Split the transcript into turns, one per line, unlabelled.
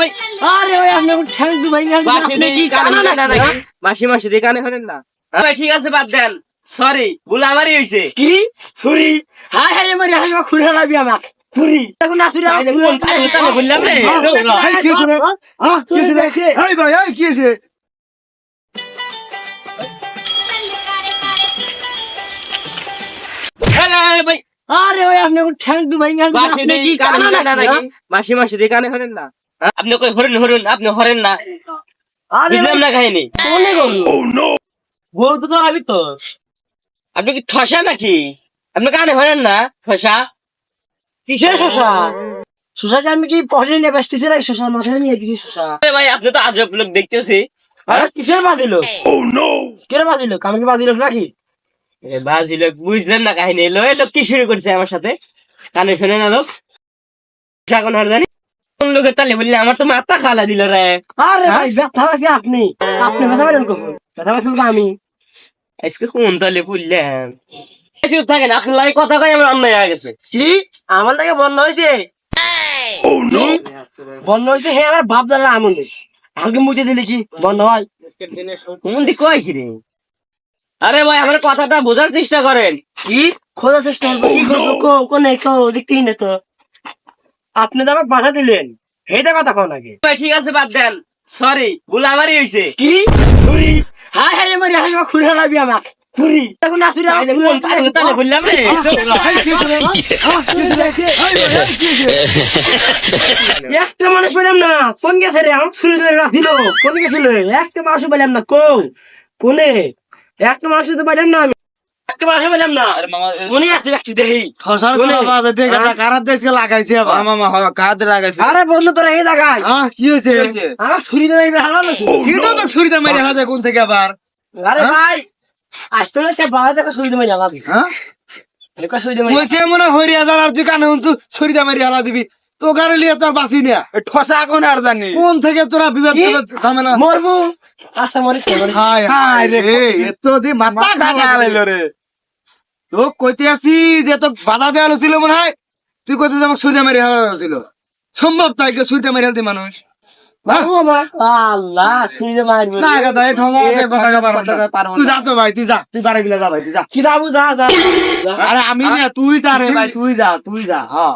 ভাই।
আরে ওই আপনি ঠ্যাং ভাই
মাসি দেখি কানে না নাকি? মাসি মাসি দেখি কানে শোনেন না? ভাই ঠিক আছে বাদ দেন। সরি ভুল আমারই হয়েছে
কি? ছুরি? হাই হাই মারি হাই খুলে লাবি আমাক। ছুরি? এখন না ছুরি আমাকে
বললাম রে।
কি হয়েছে রে? হ্যাঁ, কি হয়েছে এই ভাই, এই, কি হয়েছে?
আরে ওই আপনি ঠ্যাং দু ভাই
মাসি দেখি কানে না নাকি মাসি মাসি দেখি কানে শোনেন না? আপনি কই হরেন হরেন আপনি হরেন না।
আরে
বুঝলাম না কাহিনী।
কোনে গো?
বউ তো তোর তো। আপনি কি ঠসা নাকি? আপনি কানে হরেন না ঠসা?
কিসের শশা শশাকে আমি কি পড়ে নিয়ে ব্যস্তেছি না শশা মাথায় নিয়ে দিছি শশা
আরে ভাই আপনি তো আজব লোক দেখতেছি।
আরে কিসের বাদিল কিসের বাদিল কামে কি বাদিল নাকি?
এ বাজি লোক বুঝলেন না কাহিনী। এই লোক কি শুরু করছে আমার সাথে? কানে শোনে না লোক? এখন আর জানি কোন লোকের তালে বললে আমার তো মাথা খালা দিল রে।
আরে ভাই ব্যথা পাইছি আপনি। আপনি ব্যথা পাইলেন কখন? ব্যথা পাইছিল আমি।
আজকে কোন তালে ফুললেন এসে থাকেন আসলে কথা কই আমার অন্যায় হয়ে গেছে।
কি? আমার লাগে বন্ধ হয়েছে বন্ধ হয়েছে হ্যাঁ আমার বাপ দাদা আমল। নেই আমাকে মুছে দিলে কি? বন্ধ হয়।
কোন দিক কয় কি রে? আরে ভাই আমার কথাটা বোঝার চেষ্টা করেন।
কি? খোঁজার চেষ্টা করব কি খুঁজবো? কো কোনে কো? দেখতেই না তো। আপনি তো আমাকে বাধা দিলেন। হেটা কথা নাকি
ভাই ঠিক আছে বাদ দেন। সরি ভুল আমারই হয়েছে
কি? ছুরি হাই হাই মারি হাই খুলে লাবি আমাক। ছুরি এখন না ছুরি আমাকে খুলে
তালে বললাম রে।
কি কি কি?
একটা মানুষ পেলাম না। কোন গেছে রে? আমার ছুরি ধরে রাখিল কোন গেছিল? একটা মানুষ পেলাম না কোন কোনে? একটা মানুষ তো পেলাম না মানুষ পেলাম না। মনে আছে একটু দেখি।
খসার কথা বাজে, দেখে তা কারার দেশকে
আরে বন্ধু তোরা এই জায়গায়।
হ্যাঁ, কি হয়েছে?
আমার ছুরি ধরে হারালো
কিটো তো ছুরিতে মেরে হাজে কোন থেকে আবার?
আরে ভাই আসতে না সে বাবা দেখো ছুরি ধরে জ্বালাবি
হ্যাঁ?
দেখো ছুরি ধরে
কইছে মনে হরি হাজার তুই কানে শুনছু ছুরিতে মেরে হালা দিবি। তো গাড়ি লিয়ে তোর বাঁচি না।
ঠসা কোন আর জানি?
কোন থেকে তোরা বিবাদ? ঝামেলা
মরবো? Morris Morris.
হাই হাই রে এত দি মাথা খালা
রে।
তো কইতে আসি যে তো বাধা দেওয়া ছিল মনে হয়? তুই কইতে আমাকে ছুরিতে মেরে হালা ছিল সম্ভব তাই কে ছুরিতে মেরে হালতি মানুষ। আমি না তুই যা রে ভাই। তুই যা তুই যা হ্যাঁ